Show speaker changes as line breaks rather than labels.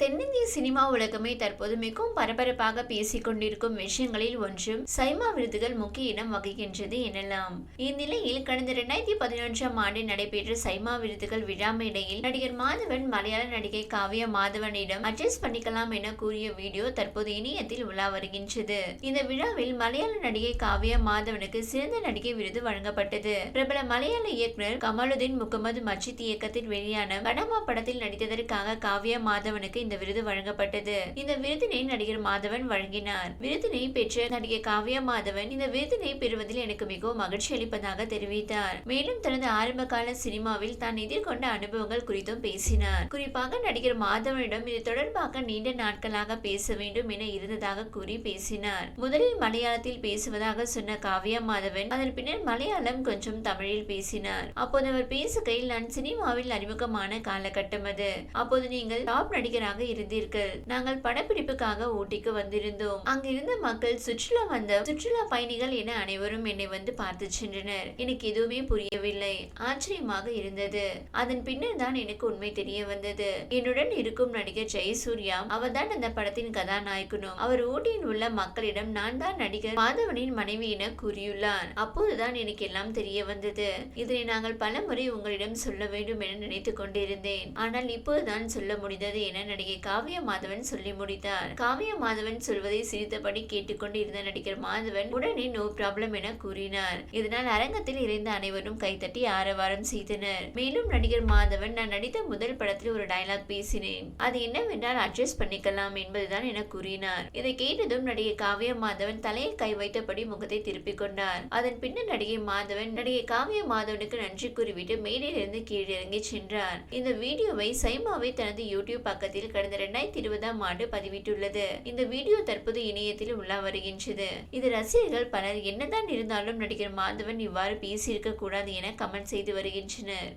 தென்னிந்திய சினிமா உலகமே தற்போது மிகவும் பரபரப்பாக பேசிக் கொண்டிருக்கும் விஷயங்களில் ஒன்றும் சைமா விருதுகள் முக்கிய இடம் வகிக்கின்றது எனலாம். இந்நிலையில் கடந்த இரண்டாயிரத்தி பதினொன்றாம் ஆண்டு நடைபெற்ற சைமா விருதுகள் விழா மேடையில் நடிகர் மாதவன் மலையாள நடிகை காவியா மாதவனிடம் அட்ஜஸ்ட் பண்ணிக்கலாம் என கூறிய வீடியோ தற்போது இணையத்தில் உலா வருகின்றது. இந்த விழாவில் மலையாள நடிகை காவியா மாதவனுக்கு சிறந்த நடிகை விருது வழங்கப்பட்டது. பிரபல மலையாள இயக்குனர் கமலுதீன் முகமது மஜித் இயக்கத்தில் வெளியான கடமா படத்தில் நடித்ததற்காக காவியா மாதவனுக்கு இந்த விருது வழங்கப்பட்டது. இந்த விருதினை நடிகர் மாதவன் வழங்கினார். விருதினை பெற்ற நடிகை காவ்யா மாதவன் இந்த விருதினை பெறுவதில் எனக்கு மிகவும் மகிழ்ச்சி அளிப்பதாக தெரிவித்தார். மேலும் தனது ஆரம்ப கால சினிமாவில் தான் எதிர்கொண்ட அனுபவங்கள் குறித்தும் பேசினார். குறிப்பாக நடிகர் மாதவனிடம் இது தொடர்பாக நீண்ட நாட்களாக பேச வேண்டும் என இருந்ததாக கூறி பேசினார். முதலில் மலையாளத்தில் பேசுவதாக சொன்ன காவ்யா மாதவன் அதன் பின்னர் மலையாளம் கொஞ்சம் தமிழில் பேசினார். அப்போது அவர் பேசுகையில் நான் சினிமாவில் அறிமுகமான காலகட்டம் அது. அப்போது நீங்கள் டாப் நடிகராக இருந்தீர்கள். நாங்கள் படப்பிடிப்புக்காக ஊட்டிக்கு வந்திருந்தோம். அங்கிருந்த மக்கள் சுற்றுலா வந்த சுற்றுலா பயணிகள் என அனைவரும் என்னை வந்து பார்த்து சென்றனர். எனக்கு எதுவுமே புரியவில்லை. ஆச்சரியமாக இருந்தது. அதன் பின்னர் தான் எனக்கு உண்மை தெரிய வந்தது. என்னுடன் இருக்கும் நடிகர் ஜெயசூர்யா அவர்தான் அந்த படத்தின் கதாநாயகனும். அவர் ஊட்டியில் உள்ள மக்களிடம் நான் தான் நடிகர் மாதவனின் மனைவி என கூறியுள்ளார். அப்போதுதான் எனக்கு எல்லாம் தெரிய வந்தது. இதனை நாங்கள் பல முறை உங்களிடம் சொல்ல வேண்டும் என நினைத்துக் கொண்டிருந்தேன். ஆனால் இப்போதுதான் சொல்ல முடிந்தது என நடிகர் நடிகை காவிய மாதவன் சொல்லி முடித்தார். காவிய மாதவன் சொல்வதை சிரித்தபடி கேட்டுக்கொண்டு இருந்த நடிகர் மாதவன் உடனே நோ ப்ராப்ளம் என கூறினார். இதனால் அரங்கத்தில் இறைந்த அனைவரும் கைத்தட்டி ஆரவாரம் செய்தனர். மேலும் நடிகர் மாதவன் நான் நடித்த முதல் படத்தில் ஒரு டயலாக் பேசினேன். அது என்னவென்றால் அட்ஜஸ்ட் பண்ணிக்கலாம் என்பதுதான் என கூறினார். இதை கேட்டதும் நடிகை காவிய மாதவன் தலையை கை வைத்தபடி முகத்தை திருப்பிக் கொண்டார். அதன் பின்னர் நடிகை மாதவன் நடிகை காவிய மாதவனுக்கு நன்றி கூறிவிட்டு மேடையிலிருந்து கீழிறங்கி சென்றார். இந்த வீடியோவை சைமாவை தனது யூடியூப் பக்கத்தில் கடந்த இரண்டாயிரத்தி இருபதாம் ஆண்டு பதிவிட்டுள்ளது. இந்த வீடியோ தற்போது இணையத்தில் உலா வருகின்றது. இது ரசிகர்கள் பலர் என்னதான் இருந்தாலும் நடிகர் மாதவன் இவ்வாறு பேசியிருக்க கூடாது என கமெண்ட் செய்து வருகின்றனர்.